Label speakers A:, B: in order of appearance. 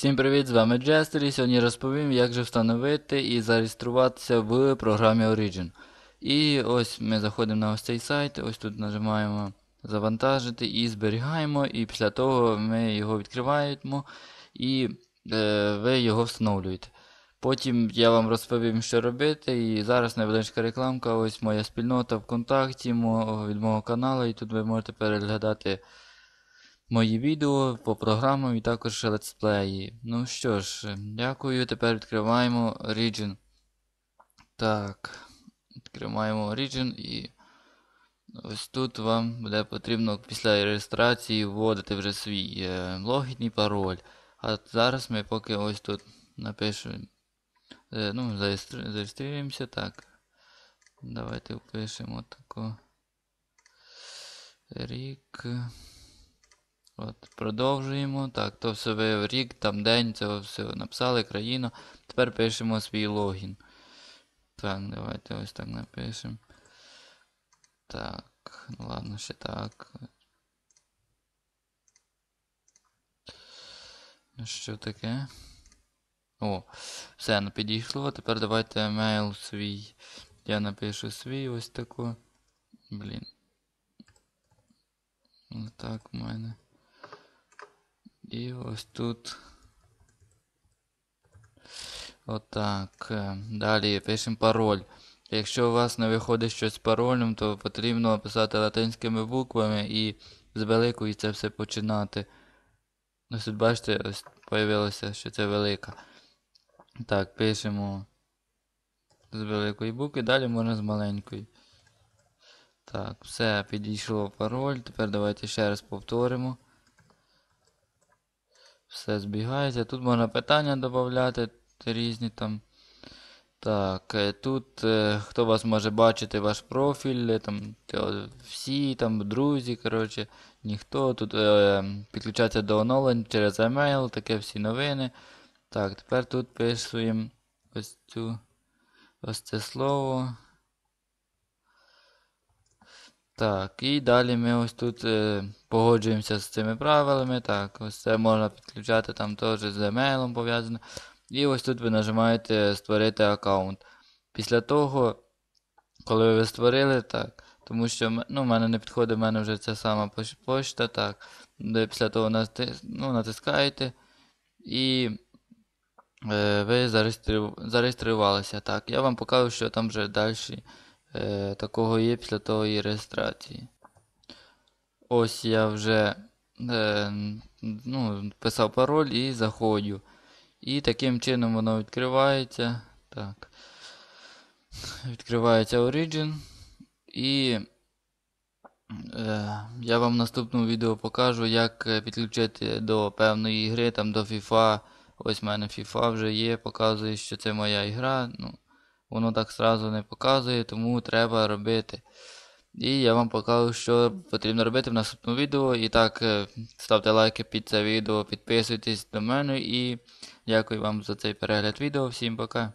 A: Всім привіт, з вами Джестер і сьогодні розповім, як же встановити і зареєструватися в програмі Origin. І ось ми заходимо на ось цей сайт, ось тут нажимаємо завантажити і зберігаємо, і після того ми його відкриваємо і е, ви його встановлюєте. Потім я вам розповім, що робити. І зараз невеличка рекламка, ось моя спільнота ВКонтакті від мого каналу, і тут ви можете переглядати мої відео по програмам і також летсплеї. Ну що ж, дякую. Тепер відкриваємо Origin. Так, відкриваємо Origin і ось тут вам буде потрібно після реєстрації вводити вже свій е, логін і пароль. А зараз ми поки ось тут напишемо. Е, ну, зареєстру... зареєструємося. Так. Давайте впишемо тако. Рік. От, Продовжуємо. Так, то все ви рік, там день, це все написали, країну. Тепер пишемо свій логін. Так, давайте ось так напишемо. Так, ну ладно, ще так. Ну, що таке? О, все, ну підійшло. Тепер давайте емейл свій. Я напишу свій ось тако. Блін. Так, у мене. І ось тут. Отак. Далі пишемо пароль. Якщо у вас не виходить щось з паролем, то потрібно писати латинськими буквами і з великої це все починати. Ось тут бачите, ось появилося, що це велика. Так, пишемо з великої букви, далі можна з маленької. Так, все, підійшло пароль. Тепер давайте ще раз повторимо. Все збігається. Тут можна питання додати різні там. Так, е, тут е, хто вас може бачити ваш профіль, е, там всі там друзі, коротше, ніхто. Тут е, підключатися до оновлень через email, таке всі новини. Так, тепер тут пишемо ось цю ось це слово. Так, і далі ми ось тут е, погоджуємося з цими правилами. Так, ось це можна підключати там теж з емейлом пов'язано. І ось тут ви нажимаєте Створити аккаунт. Після того, коли ви створили, так, тому що ну, в мене не підходить, в мене вже ця сама почта, так. Після того натис, ну, натискаєте і е, ви зареєстру, зареєструвалися. Так, я вам покажу, що там вже далі е, такого є після тої реєстрації. Ось я вже е, ну, писав пароль і заходжу. І таким чином воно відкривається. Так. Відкривається Origin. І е, я вам в наступному відео покажу, як підключити до певної гри, там до FIFA. Ось в мене FIFA вже є, показує, що це моя ігра. Ну, Воно так сразу не показує, тому треба робити. І я вам покажу, що потрібно робити в наступному відео. І так, е, ставте лайки під це відео, підписуйтесь до мене і дякую вам за цей перегляд відео. Всім пока.